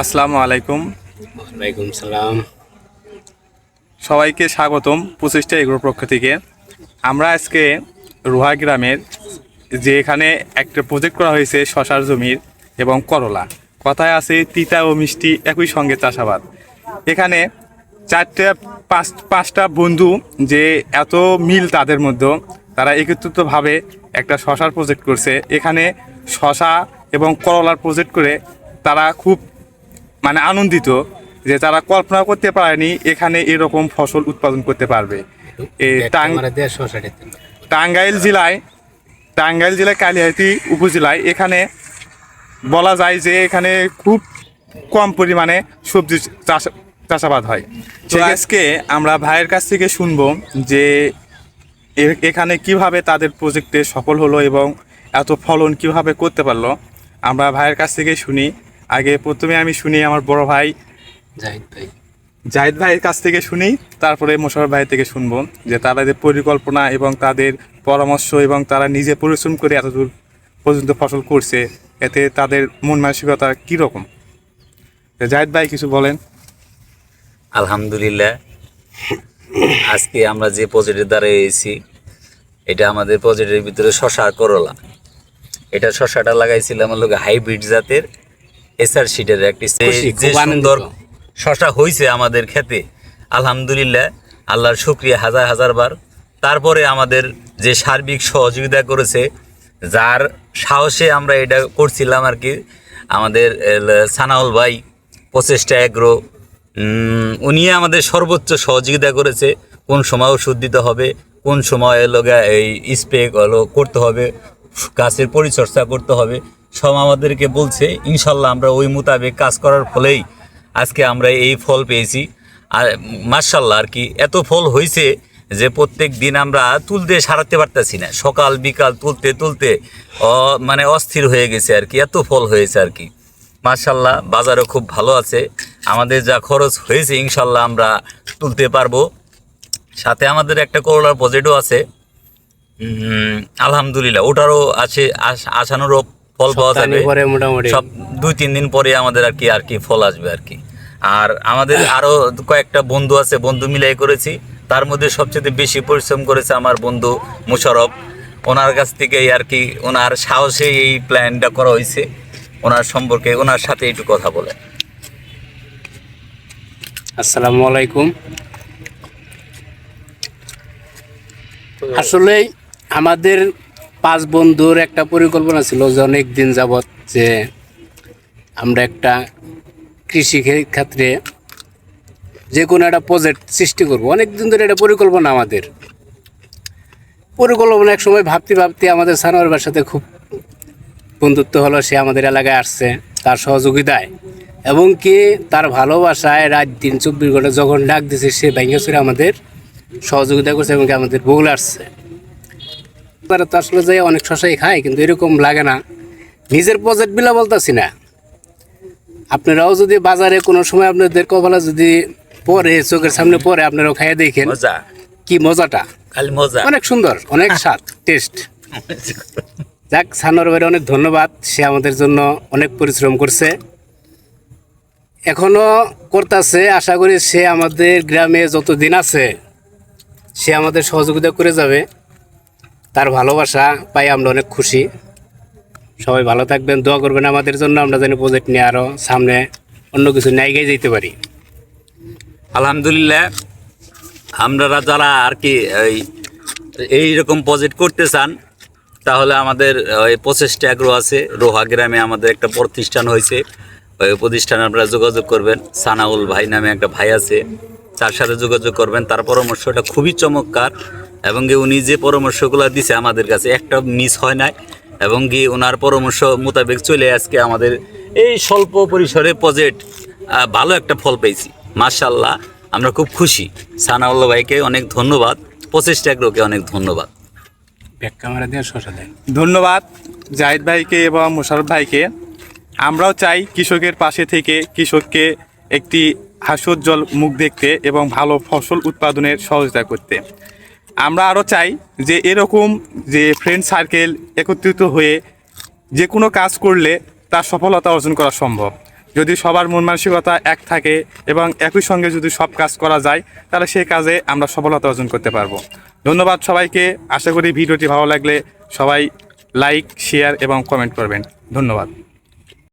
আসসালামু আলাইকুম। ওয়ালাইকুম সালাম। সবাইকে স্বাগতম পঁচিশটা এগ্রোর পক্ষ থেকে। আমরা আজকে রোহা গ্রামের যে এখানে একটা প্রজেক্ট করা হয়েছে শশার জমির এবং করলা। কথায় আছে তিতা ও মিষ্টি একই সঙ্গে চাষাবাদ। এখানে চারটে পাঁচ পাঁচটা বন্ধু যে এত মিল তাদের মধ্যে তারা একত্রিতভাবে একটা শশার প্রজেক্ট করছে। এখানে শশা এবং করলার প্রজেক্ট করে তারা খুব মানে আনন্দিত যে তারা কল্পনা করতে পারেনি এখানে এরকম ফসল উৎপাদন করতে পারবে। টাঙ্গাইল জেলায় টাঙ্গাইল জেলায় কালিহাতি উপজেলায় এখানে বলা যায় যে এখানে খুব কম পরিমাণে সবজি চাষ চাষাবাদ হয়। তো আজকে আমরা ভাইয়ের কাছ থেকে শুনব যে এখানে কীভাবে তাদের প্রজেক্টে সফল হলো এবং এত ফলন কীভাবে করতে পারল। আমরা ভাইয়ের কাছ থেকে শুনি আগে প্রথমে আমি শুনি আমার বড় ভাই। জাহিদ ভাই। জাহিদ ভাইয়ের কাছ থেকে শুনি তারপরে মোশারফ ভাই থেকে শুনব যে তাদের পরিকল্পনা এবং তাদের পরামর্শ এবং তারা নিজে পরিশ্রম করে এতদূর পর্যন্ত ফসল করছে এতে তাদের মন মানসিকতা কীরকম? জাহিদ ভাই কিছু বলেন। আলহামদুলিল্লাহ। আজকে আমরা যে প্রজেক্টের দ্বারা এসেছি এটা আমাদের প্রজেক্টের ভিতরে শশা করলা। এটা শশাটা লাগাইছিলাম হলো হাইব্রিড জাতের এসআর শিটের একটি যে সুন্দর শশা হয়েছে আমাদের খেতে আলহামদুলিল্লাহ আল্লাহর শুক্রিয়া হাজার হাজার বার। তারপরে আমাদের যে সার্বিক সহযোগিতা করেছে যার সাহসে আমরা এটা করছিলাম আর কি আমাদের সানাউল ভাই প্রচেষ্টা এগ্রো উম, উনি আমাদের সর্বোচ্চ সহযোগিতা করেছে কোন সময় ওষুধ দিতে হবে কোন সময় লগা এই স্প্রে হলো করতে হবে গাছের পরিচর্যা করতে হবে। সব আমাদেরকে বলছে, ইনশাল্লাহ আমরা ওই মোতাবেক কাজ করার ফলেই আজকে আমরা এই ফল পেয়েছি। আর মার্শাল্লাহ আর কি, এত ফল হয়েছে যে প্রত্যেক দিন আমরা তুলতে সারাতে পারতেছি না। সকাল, বিকাল তুলতে তুলতে মানে অস্থির হয়ে গেছে আর কি, এত ফল হয়েছে আর কি। মার্শাল্লাহ বাজারও খুব ভালো আছে। আমাদের যা খরচ হয়েছে, ইনশাল্লাহ আমরা তুলতে পারব। সাথে আমাদের একটা করোলার প্রজেক্টও আছে। আলহামদুলিল্লাহ, ওটারও আছে আসানোরও ফল পাওয়া যাবে। পরে মোটামুটি। সব দুই তিন দিন পরে আমাদের আর কি আর কি ফল আসবে আর কি। আর আমাদের আরও কয়েকটা বন্ধু আছে বন্ধু মিলাই করেছি। তার মধ্যে সবচেয়ে বেশি পরিশ্রম করেছে আমার বন্ধু মুশারফ। ওনার কাছ থেকেই আর কি ওনার সাহসে এই প্ল্যানটা করা হয়েছে। ওনার সম্পর্কে ওনার সাথে একটু কথা বলে। আসসালামু আলাইকুম। আসলে আমাদের পাঁচ বন্ধুর একটা পরিকল্পনা ছিল যে অনেক দিন যাবৎ যে আমরা একটা কৃষি ক্ষেত্রে যে কোনো একটা প্রজেক্ট সৃষ্টি করব। অনেক দিন ধরে এটা পরিকল্পনা আমাদের। পরিকল্পনা এক সময় ভাবতে ভাবতে আমাদের সানোয়ার সাথে খুব বন্ধুত্ব হলো, সে আমাদের এলাকায় আসছে তার সহযোগিতায়। এবং কি তার ভালোবাসায় রাত দিন চব্বিশ ঘণ্টা যখন ডাক দিছে, সে ব্যাঙ্গে আমাদের সহযোগিতা করছে এবং আমাদের বগুল আসছে। তারা তো আসলে যাই অনেক শশাই খায় কিন্তু এরকম লাগে না। নিজের প্রজেক্ট বিলা বলতেছি না। আপনারাও যদি বাজারে কোনো সময় আপনাদের কপালে যদি পরে চোখের সামনে পরে আপনারাও খাইয়ে দেখেন কি মজাটা? খালি মজা। অনেক সুন্দর অনেক স্বাদ টেস্ট যাক সানোর ভাইয়ের অনেক ধন্যবাদ। সে আমাদের জন্য অনেক পরিশ্রম করছে। এখনও করতেছে আশা করি সে আমাদের গ্রামে যত দিন আছে সে আমাদের সহযোগিতা করে যাবে। তার ভালোবাসা পাই আমরা অনেক খুশি। সবাই ভালো থাকবেন, দোয়া করবেন আমাদের জন্য, আমরা যেন প্রজেক্ট নিয়ে আরও সামনে অন্য কিছু জায়গায় যেতে পারি। আলহামদুলিল্লাহ আমরা যারা আর কি এই এইরকম প্রজেক্ট করতে চান, তাহলে আমাদের ওই প্রচেষ্টা অ্যাগ্রো আছে। রোহা গ্রামে আমাদের একটা প্রতিষ্ঠান হয়েছে, ওই প্রতিষ্ঠানে আপনারা যোগাযোগ করবেন। সানাউল ভাই নামে একটা ভাই আছে, তার সাথে যোগাযোগ করবেন। তার পরামর্শটা খুবই চমৎকার। এবং কি উনি যে পরামর্শগুলো দিছে আমাদের কাছে একটা মিস হয় নাই এবং কি ওনার পরামর্শ মোতাবেক চলে আজকে আমাদের এই স্বল্প পরিসরে প্রজেক্ট ভালো একটা ফল পেয়েছি। মার্শাল্লাহ আমরা খুব খুশি। সানাউল্লাহ ভাইকে অনেক ধন্যবাদ প্রচেষ্টা অ্যাগ্রোকে অনেক ধন্যবাদ। ব্যাক ক্যামেরা দিয়ে শশা দেয়। ধন্যবাদ জাহিদ ভাইকে এবং মোশারফ ভাইকে। আমরাও চাই কৃষকের পাশে থেকে কৃষককে একটি হাস্যোজ্জ্বল মুখ দেখতে এবং ভালো ফসল উৎপাদনের সহযোগিতা করতে। আমরা আরও চাই যে এরকম যে ফ্রেন্ড সার্কেল একত্রিত হয়ে যে কোনো কাজ করলে তার সফলতা অর্জন করা সম্ভব। যদি সবার মন মানসিকতা এক থাকে এবং একই সঙ্গে যদি সব কাজ করা যায়, তাহলে সেই কাজে আমরা সফলতা অর্জন করতে পারব। ধন্যবাদ সবাইকে। আশা করি ভিডিওটি ভালো লাগলে সবাই লাইক শেয়ার এবং কমেন্ট করবেন। ধন্যবাদ।